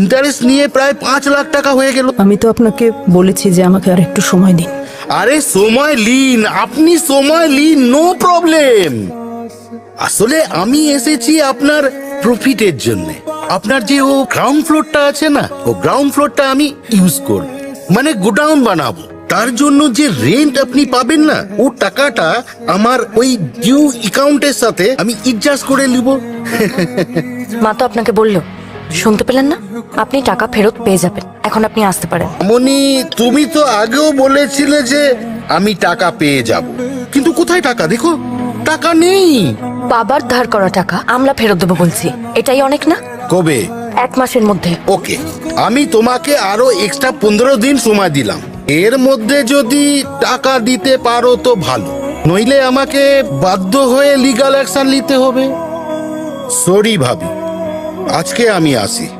Interest নিয়ে প্রায় পাঁচ লাখ টাকা হয়ে গেল। আমি তো আপনাকে বলেছি যে আমাকে আর একটু সময় দিন। আরে সময় লিন আপনি সময় লিন নো প্রবলেম আসলে আমি এসেছি আপনার প্রফিটের জন্য। আপনার যে ও গ্রাউন্ড ফ্লোরটা আছে না ও গ্রাউন্ড ফ্লোরটা আমি ইউজ করব। মানে গোডাউন বানাবো। তার জন্য যে রেন্ট আপনি পাবেন না ও টাকাটা আমার ওই ডিউ অ্যাকাউন্টের সাথে আমি ইডজাস্ট করে নিব। মা তো আপনাকে বলল শুনতে পেলেন না? আপনি টাকা ফেরত পেয়ে যাবেন। এখন আপনি আসতে পারেন। মনি তুমি তো আগেও বলেছিলে যে আমি টাকা পেয়ে যাব। কিন্তু কোথায় টাকা? দেখো টাকা নেই। বাবার ধার করা টাকা আমরা ফেরত দেবো বলছি। এটাই অনেক না? কবে? এক মাসের মধ্যে। ওকে। আমি তোমাকে আরও এক্সট্রা পনেরো দিন সময় দিলাম। এর মধ্যে যদি টাকা দিতে পারো তো ভালো। নইলে আমাকে বাধ্য হয়ে লিগাল অ্যাকশন নিতে হবে। সরি ভাবি। আজকে আমি আসি।